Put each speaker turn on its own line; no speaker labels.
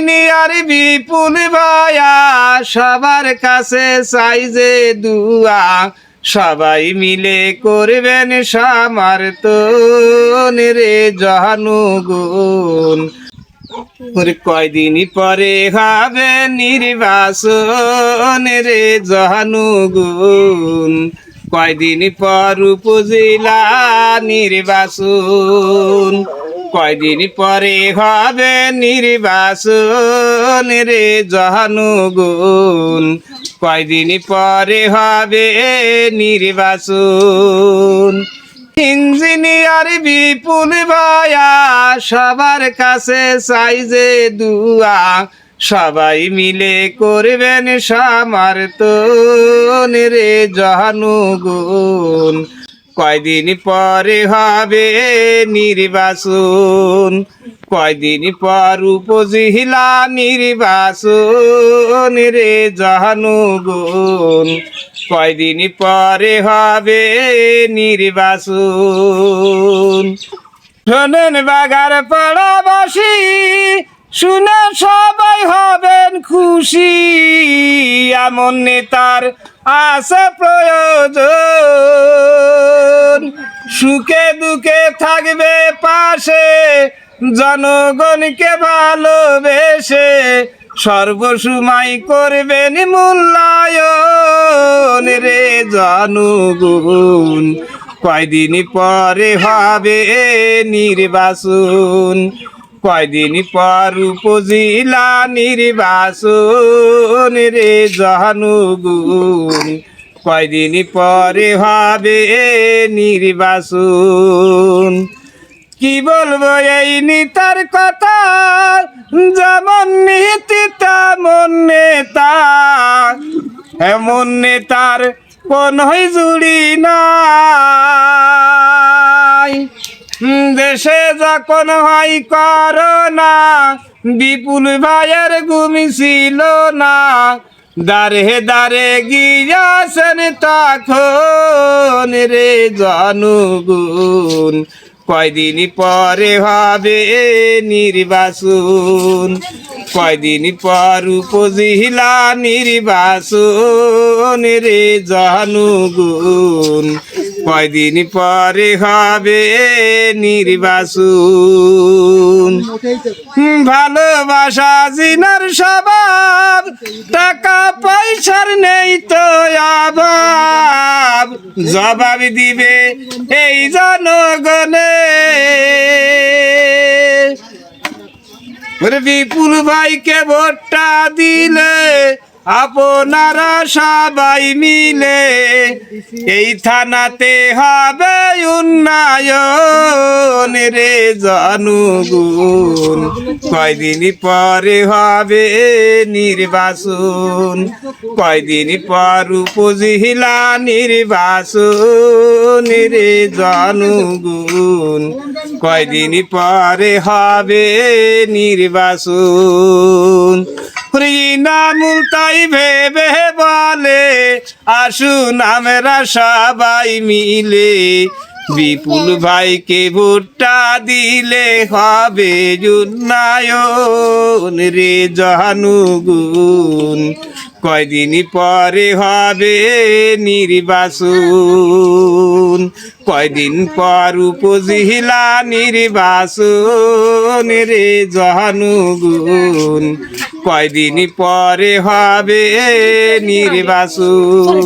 Engineer বিপুল ভাইয়া সবার কাছে যে দুয়া। সবাই মিলে করবেন সামার রে জহানুগুন ওরে কয়দিন পরে হবে নির্বাচন রে জহানুগুন কয়দিন পর উপজেলা নির্বাচন। কয়দিন পরে হবে নির্বাচন রে জহানুগুন কয়দিন পরে হবে নির্বাচন ইঞ্জিনিয়ার বিপুল ভাইয়া সবার কাছে সাইজে দুয়া। সবাই মিলে করবেন সামার তো রে জহানুগুন কয়দিন পরে হবে নির্বাচন? কয়দিন পর উপজেলা নির্বাচন রে জহানুগুন কয়দিন পরে হবে নির্বাচন? শোনেন বাগার পাড়াবাসী, শুনে সবাই হবেন খুশি। এমন নেতার আছে প্রয়োজন। সুখে দুঃখে থাকবে পাশে, জনগণকে ভালোবেসে সর্বসময় করবেন মূল্যায়ন রে জনগণ। কয়দিন পরে হবে নির্বাচন। কয়দিন পর উপজেলা নির্বাচন রে জহানুগুন কয়দিন পরে হবে নির্বাচন কি বলব এই নিতার কথা? যেমন নীতি, তেমন নেতা। এমন নেতার কোন জুড়ি নাই। দেশে যখন হয় করোনা, বিপুল ভাইয়ের ঘুমি ছিল না। দারে দারে গিয়াছেন তখন রে জনগুন কয়দিন পরে হবে নির্বাচন। কয়দিন পর উপজেলা নির্বাচন রে জনগুন কয়দিন পরে হবে নির্বাচন ভালোবাসা জিনার স্বভাব, টাকা পয়সার নেই তো অভাব। জবাব দিবে এই জনগণে। বিপুল ভাইকে ভোটটা দিলে আপনারা সবাই মিলে এই থানাতে হবে উন্নয়ন রে জনগুন কয়দিন পরে হবে নির্বাচন, কয়দিন পর উপজেলা নির্বাচন রে জনগুন কয়দিন পরে হবে নির্বাচন নামুল তাই ভেবে বলে, আসুন আমরা সবাই মিলে। বিপুল ভাইকে ভোটটা দিলে হবে উন্নয়ন রে জহানুগুন কয়দিন পরে হবে নির্বাচন। কয়দিন পর উপজেলা নির্বাচন রে জহানুগুন কয়দিন পরে হবে নির্বাচন